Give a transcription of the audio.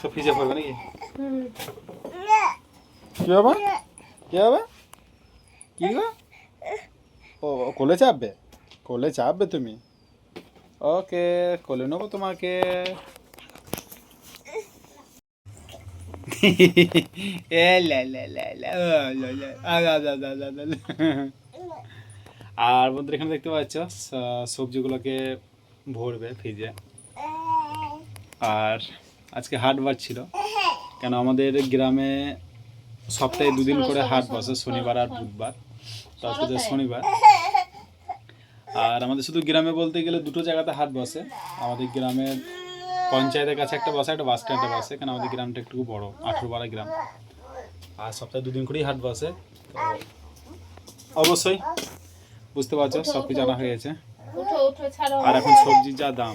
সব ফ্রিজে পড়বে নাকি? কি হবে কি হবে কি গো? ও কোলে চাপবে? কোলে চাপবে তুমি? ওকে, কোলে নেব তোমাকে। আর বন্ধুরা, এখানে দেখতে পাচ্ছ সবজিগুলোকে ভরবে ফ্রিজে আর আজকে হাট বার ছিল। কেন আমাদের গ্রামে সপ্তাহে দুদিন করে হাট বসে শনিবার আর বুধবার। তো আজকে যে শনিবার। আর আমাদের শুধু গ্রামে বলতে গেলে দুটো জায়গাতে হাট বসে আমাদের গ্রামের পঞ্চায়েতের কাছে একটা বসে একটা বাস স্ট্যান্ডে বসে কেন আমাদের গ্রামটা একটু বড় আঠেরো বারো গ্রাম। আর সপ্তাহে দুদিন করেই হাট বসে অবশ্যই বুঝতে পারছ সব কিছু হয়ে ছাড়ো আর এখন সবজির যা দাম।